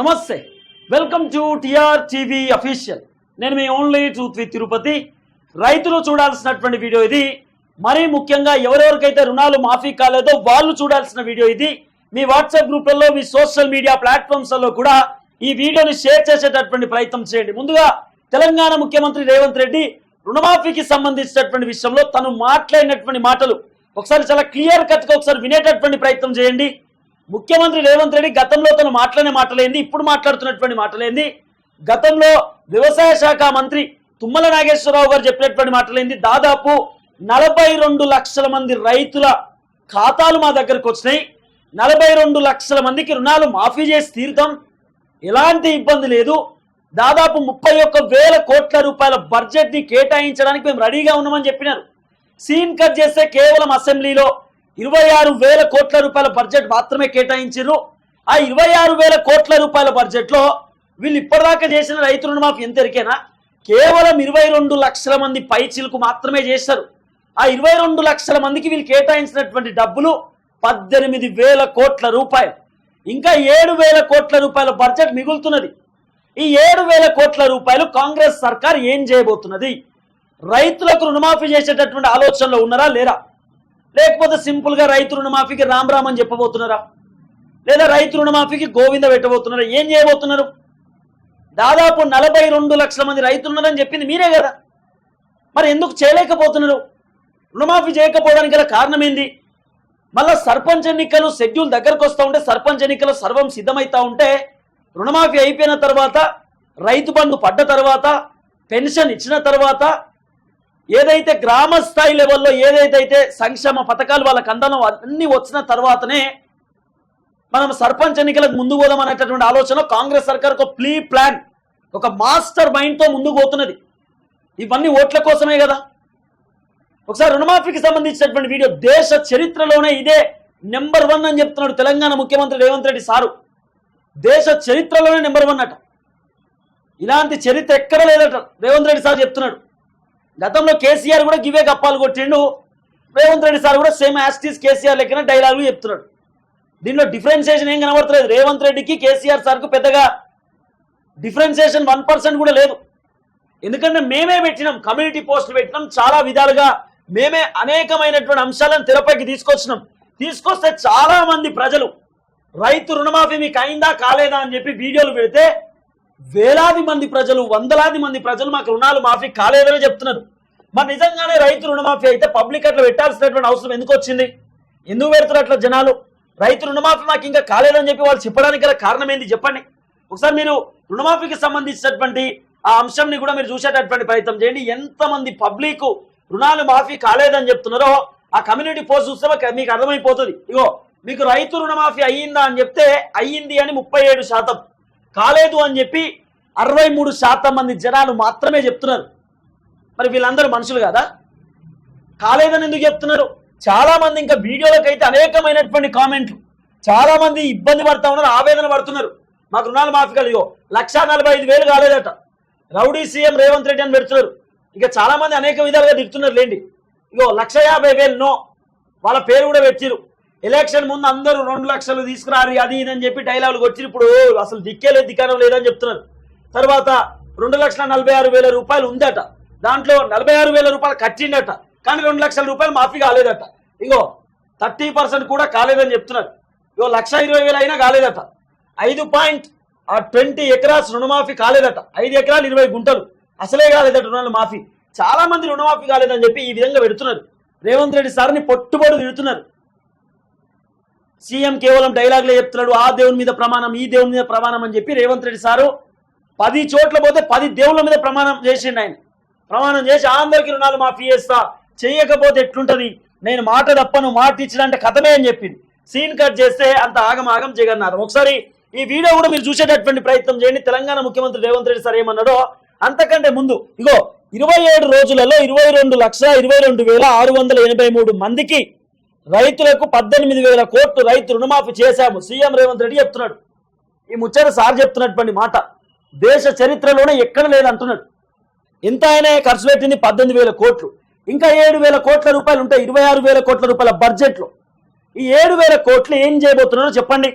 నమస్తే. Welcome to TR TV official నేను మీ ఓన్లీ ట్రూత్ విత్ తిరుపతి. రైతులు చూడాల్సినటువంటి వీడియో ఇది. మరీ ముఖ్యంగా ఎవరెవరికైతే రుణాలు మాఫీ కాలేదో వాళ్ళు చూడాల్సిన వీడియో ఇది. మీ వాట్సాప్ గ్రూప్లలో మీ సోషల్ మీడియా ప్లాట్ఫామ్స్లలో కూడా ఈ వీడియోని షేర్ చేసేటటువంటి ప్రయత్నం చేయండి. ముందుగా తెలంగాణ ముఖ్యమంత్రి రేవంత్ రెడ్డి రుణమాఫీకి సంబంధించినటువంటి విషయంలో తను మాట్లాడినటువంటి మాటలు ఒకసారి చాలా క్లియర్ కట్గా ఒకసారి వినేటటువంటి ప్రయత్నం చేయండి. ముఖ్యమంత్రి రేవంత్ రెడ్డి గతంలో తను మాట్లాడే మాటలేంది ఇప్పుడు మాట్లాడుతున్నటువంటి మాటలేంది. గతంలో వ్యవసాయ శాఖ మంత్రి తుమ్మల నాగేశ్వరరావు గారు చెప్పినటువంటి మాటలేంది. దాదాపు నలభై రెండు లక్షల మంది రైతుల ఖాతాలు మా దగ్గరకు వచ్చినాయి. నలభై రెండు లక్షల మందికి రుణాలు మాఫీ చేసి తీరుతాం. ఎలాంటి ఇబ్బంది లేదు. దాదాపు ముప్పై ఒక్క వేల కోట్ల రూపాయల బడ్జెట్ని కేటాయించడానికి మేము రెడీగా ఉన్నామని చెప్పినారు. సీన్ కట్ చేస్తే కేవలం అసెంబ్లీలో ఇరవై ఆరు వేల కోట్ల రూపాయల బడ్జెట్ మాత్రమే కేటాయించారు. ఆ ఇరవై ఆరు వేల కోట్ల రూపాయల బడ్జెట్లో వీళ్ళు ఇప్పటిదాకా చేసిన రైతు రుణమాఫీ ఎంత ఎరికేనా? కేవలం ఇరవై రెండు లక్షల మంది పైచీలకు మాత్రమే చేశారు. ఆ ఇరవై రెండు లక్షల మందికి వీళ్ళు కేటాయించినటువంటి డబ్బులు పద్దెనిమిది వేల కోట్ల రూపాయలు. ఇంకా ఏడు వేల కోట్ల రూపాయల బడ్జెట్ మిగులుతున్నది. ఈ ఏడు వేల కోట్ల రూపాయలు కాంగ్రెస్ సర్కార్ ఏం చేయబోతున్నది? రైతులకు రుణమాఫీ చేసేటటువంటి ఆలోచనలో ఉన్నారా లేరా? లేకపోతే సింపుల్గా రైతు రుణమాఫీకి రామ్ అని చెప్పబోతున్నారా? లేదా రైతు రుణమాఫీకి గోవింద పెట్టబోతున్నారా? ఏం చేయబోతున్నారు? దాదాపు నలభై రెండు లక్షల మంది రైతులు ఉన్నారని చెప్పింది మీరే కదా. మరి ఎందుకు చేయలేకపోతున్నారు? రుణమాఫీ చేయకపోవడానికి గల కారణం ఏంది? మళ్ళా సర్పంచ్ ఎన్నికలు షెడ్యూల్ దగ్గరకు వస్తూ ఉంటే సర్పంచ్ ఎన్నికలు సర్వం సిద్ధమవుతా ఉంటే రుణమాఫీ అయిపోయిన తర్వాత రైతు బంధు పడ్డ తర్వాత పెన్షన్ ఇచ్చిన తర్వాత ఏదైతే గ్రామ స్థాయి లెవెల్లో ఏదైతే సంక్షేమ పథకాలు వాళ్ళకి అందనం అన్నీ వచ్చిన తర్వాతనే మనం సర్పంచ్ ఎన్నికలకు ముందు పోదాం అనేటటువంటి ఆలోచన కాంగ్రెస్ సర్కార్ ఒక ప్లీ ప్లాన్ ఒక మాస్టర్ మైండ్తో ముందుకు పోతున్నది. ఇవన్నీ ఓట్ల కోసమే కదా. ఒకసారి రుణమాఫీకి సంబంధించినటువంటి వీడియో దేశ చరిత్రలోనే ఇదే నెంబర్ వన్ అని చెప్తున్నాడు తెలంగాణ ముఖ్యమంత్రి రేవంత్ రెడ్డి సారు. దేశ చరిత్రలోనే నెంబర్ వన్ అట. ఇలాంటి చరిత్ర ఎక్కడ లేదట రేవంత్ రెడ్డి సార్ చెప్తున్నాడు. గతంలో కేసీఆర్ కూడా గివే గప్పాలు కొట్టిండు. రేవంత్ రెడ్డి సార్ కూడా same as it is KCR లెక్కన డైలాగులు చెప్తున్నాడు. దీనిలో డిఫరెన్సియేషన్ ఏం కనబడతలేదు. రేవంత్ రెడ్డికి కేసీఆర్ సార్కు పెద్దగా డిఫరెన్సియేషన్ వన్ పర్సెంట్ కూడా లేదు. ఎందుకంటే మేమే పెట్టినాం కమ్యూనిటీ పోస్టులు పెట్టినాం చాలా విధాలుగా మేమే అనేకమైనటువంటి అంశాలను తెరపైకి తీసుకొచ్చినాం. తీసుకొస్తే చాలామంది ప్రజలు రైతు రుణమాఫీ మీకు అయిందా కాలేదా అని చెప్పి వీడియోలు పెడితే వేలాది మంది ప్రజలు వందలాది మంది ప్రజలు మాకు రుణాలు మాఫీ కాలేదని చెప్తున్నారు. మరి నిజంగానే రైతు రుణమాఫీ అయితే పబ్లిక్ అట్లా పెట్టాల్సినటువంటి అవసరం ఎందుకు వచ్చింది? ఎందుకు పెడుతున్నారు అట్లా జనాలు? రైతు రుణమాఫీ మాకు ఇంకా కాలేదని చెప్పి వాళ్ళు చెప్పడానికి గల కారణం ఏంది చెప్పండి. ఒకసారి మీరు రుణమాఫీకి సంబంధించినటువంటి ఆ అంశంని కూడా మీరు చూసేటటువంటి ప్రయత్నం చేయండి. ఎంతమంది పబ్లిక్ రుణాలు మాఫీ కాలేదని చెప్తున్నారో ఆ కమ్యూనిటీ పోస్ట్ చూస్తే మీకు అర్థమైపోతుంది. ఇగో మీకు రైతు రుణమాఫీ అయ్యిందా అని చెప్తే అయ్యింది అని ముప్పై ఏడు శాతం. కాలేదు అని చెప్పి అరవై మూడు శాతం మంది జనాలు మాత్రమే చెప్తున్నారు. మరి వీళ్ళందరూ మనుషులు కదా? కాలేదని ఎందుకు చెప్తున్నారు? చాలా మంది ఇంకా వీడియోలకు అయితే అనేకమైనటువంటి కామెంట్లు. చాలా మంది ఇబ్బంది పడతా ఉన్నారు ఆవేదన పడుతున్నారు. మాకు రుణాలు మాఫీ కలిగో లక్షా నలభై ఐదు వేలు కాలేదట. రౌడీ సీఎం రేవంత్ రెడ్డి అని పెడుతున్నారు. ఇక చాలా మంది అనేక విధాలుగా దిగుతున్నారు లేండి. ఇగో లక్ష యాభై వేలు నో. వాళ్ళ పేరు కూడా పెట్టిరు. ఎలక్షన్ ముందు అందరూ రెండు లక్షలు తీసుకురారు అది ఇదని అని చెప్పి డైలాగులు వచ్చి ఇప్పుడు అసలు దిక్కేలే దిక్కడం లేదని చెప్తున్నారు. తర్వాత రెండు లక్షల నలభై ఆరు వేల రూపాయలు ఉందట. దాంట్లో నలభై ఆరు వేల రూపాయలు కట్టిండట కానీ రెండు లక్షల రూపాయలు మాఫీ కాలేదట. ఇగో థర్టీ పర్సెంట్ కూడా కాలేదని చెప్తున్నారు. ఇగో లక్ష ఇరవై వేలు అయినా కాలేదట. ఐదు పాయింట్ ఆ ట్వంటీ ఎకరాస్ రుణమాఫీ కాలేదట. ఐదు ఎకరాలు ఇరవై గుంటలు. అసలే కాలేదట రుణాలు మాఫీ. చాలా మంది రుణమాఫీ కాలేదని చెప్పి ఈ విధంగా పెడుతున్నారు. రేవంత్ రెడ్డి సార్ని పొట్టుబడి తిడుతున్నారు. సీఎం కేవలం డైలాగ్లే చెప్తున్నాడు ఆ దేవుని మీద ప్రమాణం ఈ దేవుని మీద ప్రమాణం అని చెప్పి రేవంత్ రెడ్డి సారు పది చోట్ల పోతే పది దేవుళ్ళ మీద ప్రమాణం చేసిండు ఆయన. ప్రమాణం చేసి అందరికీ రుణాలు మాఫీ చేస్తా చేయకపోతే ఎట్లుంటది? నేను మాట తప్పను మాట ఇచ్చినంటే కథమే అని చెప్పింది సీన్ కట్ చేస్తే అంత ఆగమాగం జగన్నారు ఒకసారి ఈ వీడియో కూడా మీరు చూసేటటువంటి ప్రయత్నం చేయండి. తెలంగాణ ముఖ్యమంత్రి రేవంత్ రెడ్డి సార్ ఏమన్నాడో అంతకంటే ముందు ఇగో ఇరవై ఏడు రోజులలో ఇరవై రెండు లక్షల ఇరవై రెండు వేల ఆరు వందల ఎనభై మూడు మందికి రైతులకు పద్దెనిమిది వేల కోట్లు రైతు రుణమాఫీ చేశాము. సీఎం రేవంత్ రెడ్డి చెప్తున్నాడు. ఈ ముచ్చట సార్ చెప్తున్నటువంటి మాట. దేశ చరిత్రలోనే ఎక్కడ లేదంటున్నాడు. ఎంత అయినా ఖర్చు పెట్టింది పద్దెనిమిది వేల కోట్లు. ఇంకా ఏడు వేల కోట్ల రూపాయలు ఉంటాయి. ఇరవై ఆరు వేల కోట్ల రూపాయల బడ్జెట్లో. ఈ ఏడు వేల కోట్లు ఏం చేయబోతున్నారో చెప్పండి.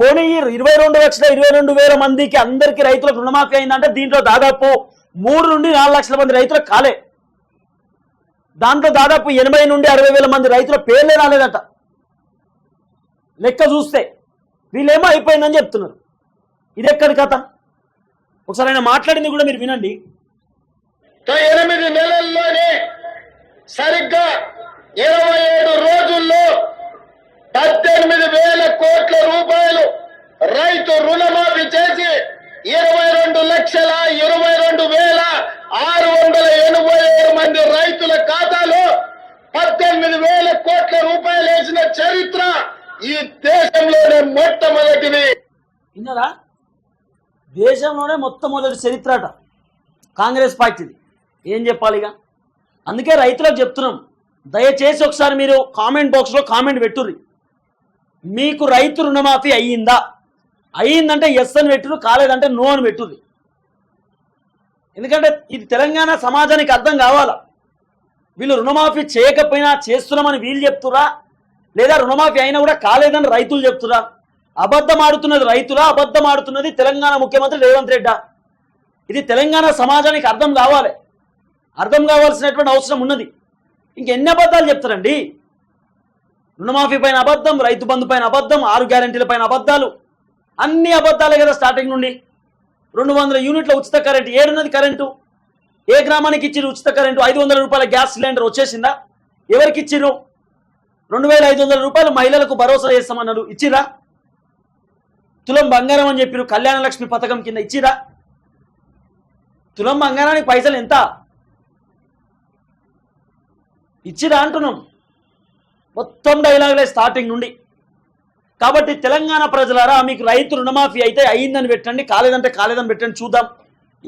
పోనీ ఇరవై రెండు లక్షల ఇరవై రెండు వేల మందికి అందరికీ రైతులకు రుణమాఫీ అయిందంటే దీంట్లో దాదాపు మూడు నుండి నాలుగు లక్షల మంది రైతులకు కాలే. దాంట్లో దాదాపు ఎనభై నుండి అరవై వేల మంది రైతుల పేర్లే రాలేదట. లెక్క చూస్తే వీళ్ళేమో అయిపోయిందని చెప్తున్నారు. ఇది ఎక్కడి కథ? ఒకసారి ఆయన మాట్లాడింది కూడా మీరు వినండి. ఎనిమిది నెలల్లోనే సరిగ్గా ఇరవై ఏడు రోజుల్లో పద్దెనిమిది వేల కోట్ల రూపాయలు రైతు రుణమాఫీ చేసి ఇరవై రెండు లక్షల ఇరవై రెండు వేల మంది రైతుల ఖాతాలో పద్దెనిమిది వేల కోట్ల రూపాయలు వేసిన చరిత్ర ఈ దేశంలోనే మొట్టమొదటిది. విన్నారా? దేశంలోనే మొట్టమొదటి చరిత్ర అట. కాంగ్రెస్ పార్టీది. ఏం చెప్పాలి ఇక అందుకే రైతులకు చెప్తున్నాం. దయచేసి ఒకసారి మీరు కామెంట్ బాక్స్లో కామెంట్ పెట్టుర్రి. మీకు రైతు రుణమాఫీ అయ్యిందా? అయ్యిందంటే ఎస్ అని పెట్టురు కాలేదంటే నో అని పెట్టుర్రి. ఎందుకంటే ఇది తెలంగాణ సమాజానికి అర్థం కావాలా? వీళ్ళు రుణమాఫీ చేయకపోయినా చేస్తున్నామని వీళ్ళు చెప్తురా? లేదా రుణమాఫీ అయినా కూడా కాలేదని రైతులు చెప్తురా? అబద్ధం ఆడుతున్నది రైతులా? అబద్ధం ఆడుతున్నది తెలంగాణ ముఖ్యమంత్రి రేవంత్ రెడ్డా? ఇది తెలంగాణ సమాజానికి అర్థం కావాలి. అర్థం కావాల్సినటువంటి అవసరం ఉన్నది. ఇంకెన్ని అబద్ధాలు చెప్తారండి? రుణమాఫీ పైన అబద్ధం రైతు బంధు పైన అబద్ధం ఆరు గ్యారెంటీల పైన అబద్ధాలు. అన్ని అబద్ధాలే కదా స్టార్టింగ్ నుండి. రెండు వందల యూనిట్ల ఉచిత కరెంటు ఏడున్నది కరెంటు. ఏ గ్రామానికి ఇచ్చిరు ఉచిత కరెంటు ఐదు వందల రూపాయల గ్యాస్ సిలిండర్ వచ్చేసిందా? ఎవరికి ఇచ్చిర్రు? రెండు వేల ఐదు వందల రూపాయలు మహిళలకు భరోసా చేస్తామన్నారు. ఇచ్చిరా తులం బంగారం అని చెప్పిరు కళ్యాణ లక్ష్మి పథకం కింద ఇచ్చిరా తులం బంగారానికి పైసలు ఎంత? ఇచ్చిరా అంటున్నాం. మొత్తం డైలాగులే స్టార్టింగ్ నుండి. కాబట్టి తెలంగాణ ప్రజలారా మీకు రైతు రుణమాఫీ అయితే అయిందని పెట్టండి కాలేదంటే కాలేదని పెట్టండి చూద్దాం.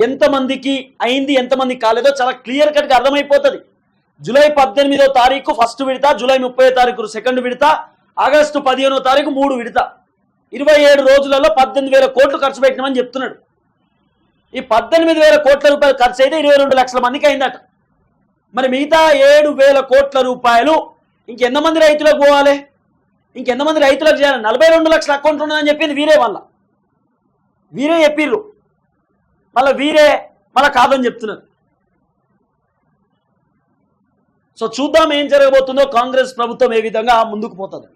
ఎంతమందికి అయింది ఎంతమందికి కాలేదో చాలా క్లియర్ కట్గా అర్థమైపోతుంది. జూలై పద్దెనిమిదో తారీఖు ఫస్ట్ విడత జూలై ముప్పై తారీఖు సెకండ్ విడత ఆగస్టు పదిహేనో తారీఖు మూడు విడత. ఇరవై ఏడు రోజులలో పద్దెనిమిది వేల కోట్లు ఖర్చు పెట్టినామని చెప్తున్నాడు. ఈ పద్దెనిమిది వేల కోట్ల రూపాయలు ఖర్చు అయితే ఇరవై రెండు లక్షల మందికి అయిందట. మరి మిగతా ఏడు వేల కోట్ల రూపాయలు ఇంకెంతమంది రైతులకు పోవాలి? ఇంకెంతమంది రైతులకు చేయాలి? నలభై రెండు లక్షల అకౌంట్ ఉన్నదని చెప్పింది వీరే వల్ల వీరే చెప్పిర్రు. మళ్ళీ వీరే మళ్ళీ కాదని చెప్తున్నారు. సో చూద్దాం ఏం జరగబోతుందో కాంగ్రెస్ ప్రభుత్వం ఏ విధంగా ముందుకు పోతుంది.